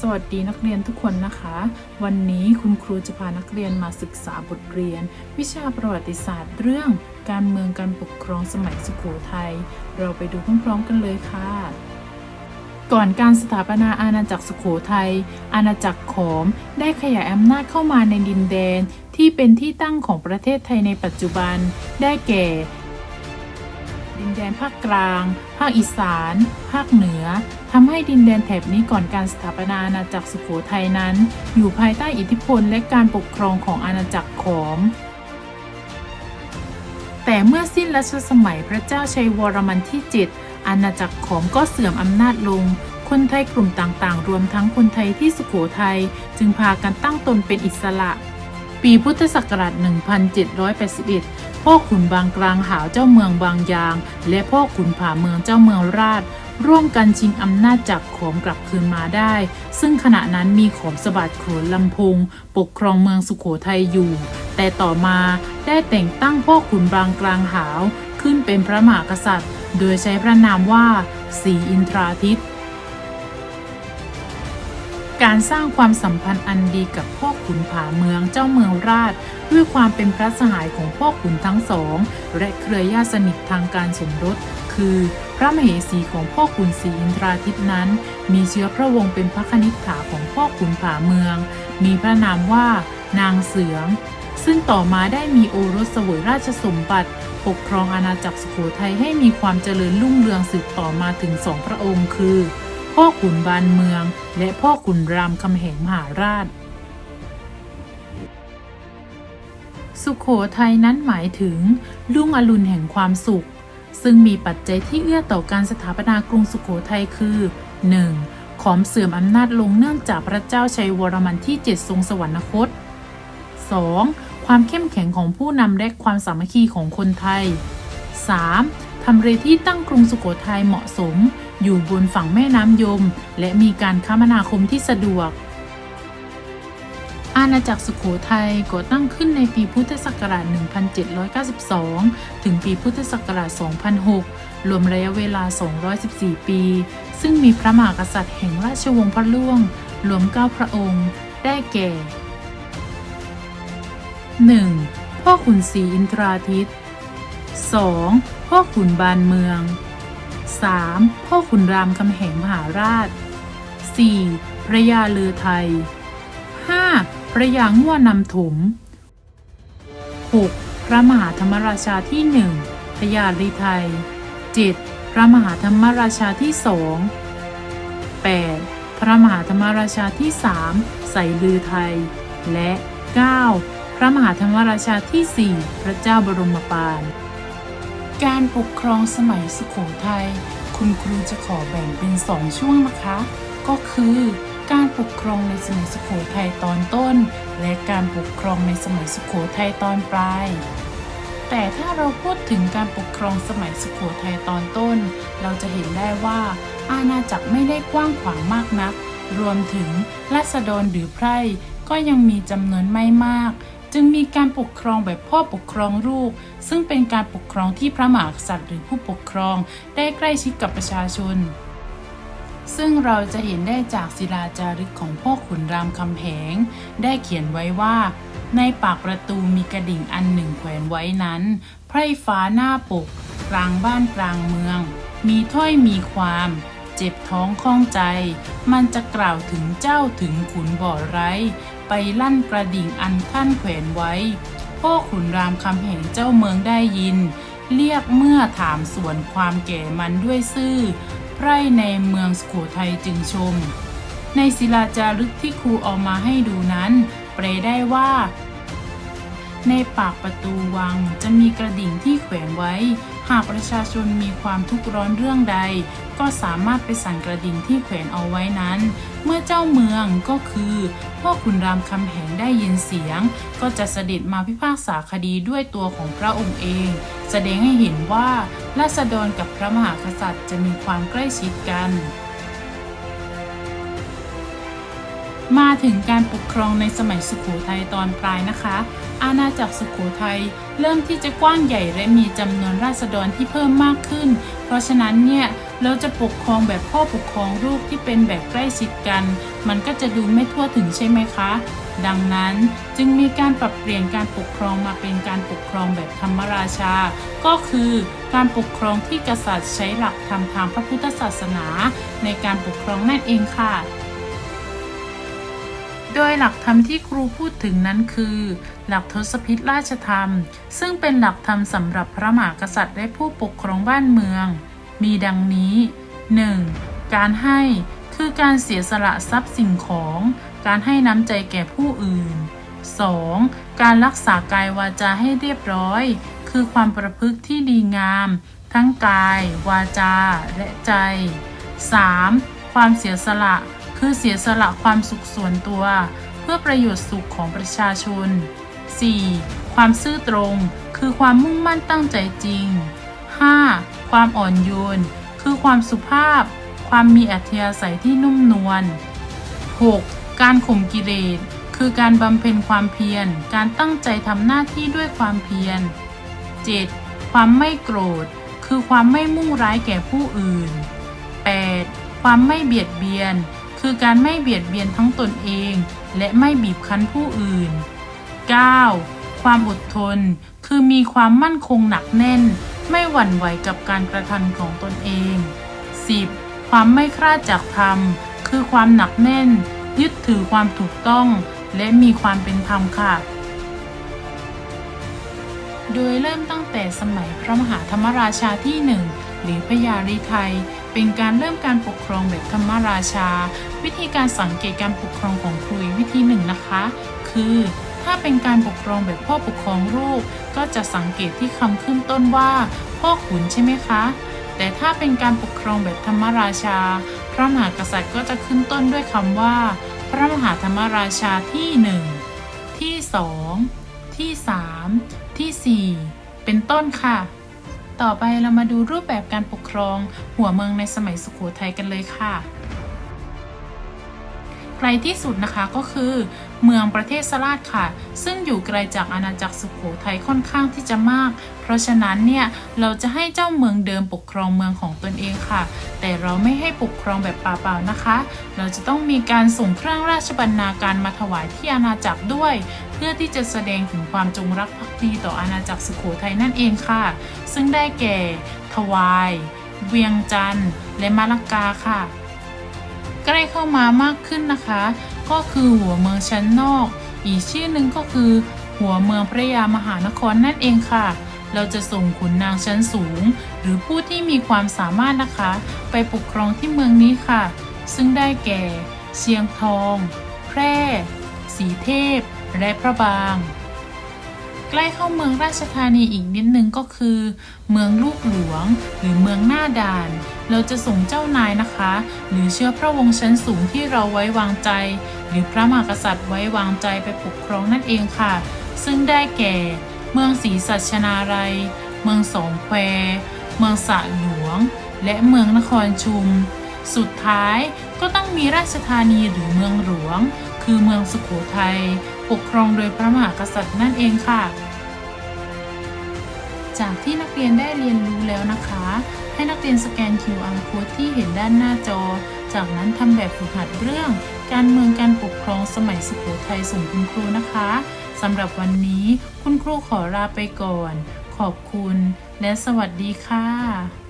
สวัสดีนักเรียนทุกคนนะคะ วันนี้คุณครูจะพานักเรียนมาศึกษาบทเรียน วิชาประวัติศาสตร์เรื่องการเมืองการปกครองสมัยสุโขทัยเราไปดูพร้อมๆกันเลยค่ะ ก่อนการสถาปนาอาณาจักรสุโขทัยอาณาจักรขอมได้ขยายอำนาจเข้ามาในดินแดน ที่เป็นที่ตั้งของประเทศไทยในปัจจุบัน ได้แก่ ดินแดนภาคกลาง ภาคอีสาน ภาคเหนือ ทำให้ดินแดนแถบนี้ก่อนการสถาปนาอาณาจักรสุโขทัยนั้น อยู่ภายใต้อิทธิพลและการปกครองของอาณาจักรขอม แต่เมื่อสิ้นรัชสมัยพระเจ้าชัยวรมันที่ 7 อาณาจักรขอมก็เสื่อมอำนาจลง คนไทยกลุ่มต่างๆ รวมทั้งคนไทยที่สุโขทัยจึงพากันตั้งตนเป็นอิสระ ปีพุทธศักราช 1781 พ่อขุนบางกลางหาวเจ้าเมืองบางยาง และพ่อขุนผาเมืองเจ้าเมืองราช ร่วมกันชิงอำนาจจากขอมกลับคืนมาได้ ซึ่งขณะนั้นมีขอมสะบัดโขนลำพงปกครองเมืองสุขโขทัยอยู่ แต่ต่อมาได้แต่งตั้งพ่อขุนบางกลางหาว ขึ้นเป็นพระมหากษัตริย์ โดยใช้พระนามว่าศรีอินทราทิตการสร้างความสัมพันธ์อันดีกับพ่อขุนผาเมืองเจ้าเมืองราช ด้วยความเป็นพระสหายของพ่อขุนทั้งสอง และเครือญาติสนิททางการสมรส คือ พระมเหสีของพ่อขุนศรีอินทราทิตนั้น มีเชื้อพระวงศ์เป็นพระคณิษฐาของพ่อขุนผาเมือง มีพระนามว่านางเสือง ซึ่งต่อมาได้มีโอรสเสวยราชสมบัติ ปกครองอาณาจักรสุโขทัยให้มีความเจริญรุ่งเรืองสืบต่อมาถึงสองพระองค์คือ พ่อขุนบานเมือง และพ่อขุนรามคำแหงมหาราชสุขโขทัยนั้นหมายถึง ลุ่งอรุณแห่งความสุข ซึ่งมีปัจจัยที่เอื้อต่อการสถาปนากรุงสุขโขทัยคือ 1. ขอมเสื่อมอำนาจลงเนื่องจากพระเจ้าชัยวรมันที่ 7 ทรงสวรรคต 2. ความเข้มแข็งของผู้นำและความสามัคคีของคนไทย 3. ทำเลที่ตั้งกรุงสุโขทัยเหมาะสม อยู่บนฝั่งแม่น้ำยม และมีการคมนาคมที่สะดวก อาณาจักรสุขโขทัยก่อตั้งขึ้นในปีพุทธศักราช 1792 ถึงปีพุทธศักราช 2006 รวมระยะเวลา 214 ปี ซึ่งมีพระมหากษัตริย์แห่งราชวงศ์พระล่วง รวม 9 พระองค์ ได้แก่ 1. พ่อขุนศรีอินทราทิต 2. พ่อขุนบานเมือง 3. พ่อขุนรามคำแหงมหาราช 4. พระยาเลือไทย 5. พระยาง่วนำถม 6. พระมหาธรรมราชาที่หนึ่งพระยาลีไทย 7. พระมหาธรรมราชาที่สอง 8. พระมหาธรรมราชาที่สามใส่ลือไทย และ 9. พระมหาธรรมราชาที่สี่พระเจ้าบรมปานการปกครองสมัยสุขโขทัย คุณครูจะขอแบ่งเป็นสองช่วงนะคะ ก็คือ การปกครองในสมัยสุขโขทัยตอนต้น และการปกครองในสมัยสุขโขทัยตอนปลาย แต่ถ้าเราพูดถึงการปกครองสมัยสุขโขทัยตอนต้น เราจะเห็นได้ว่า อาณาจักรไม่ได้กว้างขวางมากนัก รวมถึงราษฎรหรือไพร่ก็ยังมีจำนวนไม่มาก จึงมีการปกครองแบบพ่อปกครองลูก ซึ่งเป็นการปกครองที่พระมหากษัตริย์หรือผู้ปกครองได้ใกล้ชิดกับประชาชน ซึ่งเราจะเห็นได้จากศิลาจารึกของพ่อขุนรามคำแหง ได้เขียนไว้ว่า ในปากประตูมีกระดิ่งอันหนึ่งแขวนไว้นั้น ไพร่ฟ้าหน้าปก กลางบ้านกลางเมือง มีถ้อยมีความ เจ็บท้องข้องใจ มันจะกล่าวถึงเจ้าถึงขุนบ่อไร้ ไปลั่นกระดิ่งอันท่านแขวนไว้ พ่อขุนรามคำแหงเจ้าเมืองได้ยิน เรียกเมื่อถามส่วนความแก่มันด้วยซื่อ ไพร่ในเมืองสุโขทัยจึงชม ในศิลาจารึกที่ครูเอามาให้ดูนั้นแปลได้ว่า ในปากประตูวังจะมีกระดิ่งที่แขวนไว้ หากประชาชนมีความทุกข์ร้อนเรื่องใด ก็สามารถไปสั่นกระดิ่งที่แขวนเอาไว้นั้น เมื่อเจ้าเมืองก็คือพ่อขุนรามคำแหงได้ยินเสียง ก็จะเสด็จมาพิพากษาคดีด้วยตัวของพระองค์เอง แสดงให้เห็นว่าราษฎรกับพระมหากษัตริย์จะมีความใกล้ชิดกันมาถึงการปกครองในสมัยสุขโขทัยตอนปลายนะคะ อาณาจักรสุขโขทัยเริ่มที่จะกว้างใหญ่และมีจำนวนราษฎรที่เพิ่มมากขึ้น เพราะฉะนั้นเนี่ย เราจะปกครองแบบพ่อปกครองลูกที่เป็นแบบใกล้ชิดกัน มันก็จะดูไม่ทั่วถึงใช่ไหมคะ ดังนั้นจึงมีการปรับเปลี่ยนการปกครองมาเป็นการปกครองแบบธรรมราชา ก็คือการปกครองที่กษัตริย์ใช้หลักธรรมทางพระพุทธศาสนา ในการปกครองนั่นเองค่ะโดยหลักธรรมที่ครูพูดถึงนั้นคือ หลักทศพิธราชธรรม ซึ่งเป็นหลักธรรมสำหรับพระมหากษัตริย์และผู้ปกครองบ้านเมือง มีดังนี้ 1. การให้คือการเสียสละทรัพย์สิ่งของ การให้น้ำใจแก่ผู้อื่น 2. การรักษากายวาจาให้เรียบร้อย คือความประพฤติที่ดีงาม ทั้งกาย วาจา และใจ 3. ความเสียสละ คือเสียสละความสุขส่วนตัว เพื่อประโยชน์สุขของประชาชน 4. ความซื่อตรง คือความมุ่งมั่นตั้งใจจริง 5. ความอ่อนโยน คือความสุภาพ ความมีอัธยาศัยที่นุ่มนวล 6. การข่มกิเลส คือการบำเพ็ญความเพียร การตั้งใจทำหน้าที่ด้วยความเพียร 7. ความไม่โกรธ คือความไม่มุ่งร้ายแก่ผู้อื่น 8. ความไม่เบียดเบียน คือการไม่เบียดเบียนทั้งตนเอง และไม่บีบคั้นผู้อื่น 9. ความอดทน คือมีความมั่นคงหนักแน่น ไม่หวั่นไหวกับการกระทำของตนเอง 10. ความไม่คลาดจากธรรม คือความหนักแน่น ยึดถือความถูกต้อง และมีความเป็นธรรมค่ะ โดยเริ่มตั้งแต่สมัยพระมหาธรรมราชาที่หนึ่งหรือพระยาฤทัยเป็นการเริ่มการปกครองแบบธรรมราชา วิธีการสังเกตการปกครองของครุยวิธีหนึ่งนะคะ คือ ถ้าเป็นการปกครองแบบพ่อปกครองลูก ก็จะสังเกตที่คำขึ้นต้นว่า พ่อขุนใช่ไหมคะ แต่ถ้าเป็นการปกครองแบบธรรมราชา พระมหากษัตริย์ก็จะขึ้นต้นด้วยคำว่า พระมหาธรรมราชาที่หนึ่งที่สองที่สามที่สี่เป็นต้นค่ะ ต่อไปเรามาดูรูปแบบการปกครองหัวเมืองในสมัยสุโขทัยกันเลยค่ะ ไกลที่สุดนะคะก็คือเมืองประเทศสราชค่ะ ซึ่งอยู่ไกลจากอาณาจักรสุโขทัยค่อนข้างที่จะมาก เพราะฉะนั้นเนี่ยเราจะให้เจ้าเมืองเดิมปกครองเมืองของตนเองค่ะ แต่เราไม่ให้ปกครองแบบเปล่าๆนะคะ เราจะต้องมีการส่งเครื่องราชบรรณาการมาถวายที่อาณาจักรด้วย เพื่อที่จะแสดงถึงความจงรักภักดีต่ออาณาจักรสุโขทัยนั่นเองค่ะ ซึ่งได้แก่ทวาย เวียงจันทร์และมะละกาค่ะ ใกล้เข้ามามากขึ้นนะคะ ก็คือหัวเมืองชั้นนอก อีกชื่อหนึ่งก็คือ หัวเมืองพระยามหานครนั่นเองค่ะ เราจะส่งขุนนางชั้นสูง หรือผู้ที่มีความสามารถนะคะ ไปปกครองที่เมืองนี้ค่ะ ซึ่งได้แก่ เชียงทอง แพร่ สีเทพ และพระบาง ใกล้เข้าเมืองราชธานีอีกนิดนึงก็คือ เมืองลูกหลวง หรือเมืองหน้าด่าน เราจะส่งเจ้านายนะคะ หรือเชื้อพระวงศ์ชั้นสูงที่เราไว้วางใจ หรือพระมหากษัตริย์ไว้วางใจไปปกครองนั่นเองค่ะ ซึ่งได้แก่ เมืองศรีสัชนาลัย เมืองสองแควเมืองสะหลวง และเมืองนครชุม สุดท้ายก็ต้องมีราชธานีหรือเมืองหลวง คือเมืองสุโขทัย ปกครองโดยพระมหากษัตริย์นั่นเองค่ะ จากที่นักเรียนได้เรียนรู้แล้วนะคะ ให้นักเรียนสแกน QR code ที่เห็นด้านหน้าจอ จากนั้นทำแบบฝึกหัดเรื่อง การเมืองการปกครองสมัยสุโขทัยส่งคุณครูนะคะสำหรับวันนี้คุณครูขอลาไปก่อน ขอบคุณ และสวัสดีค่ะ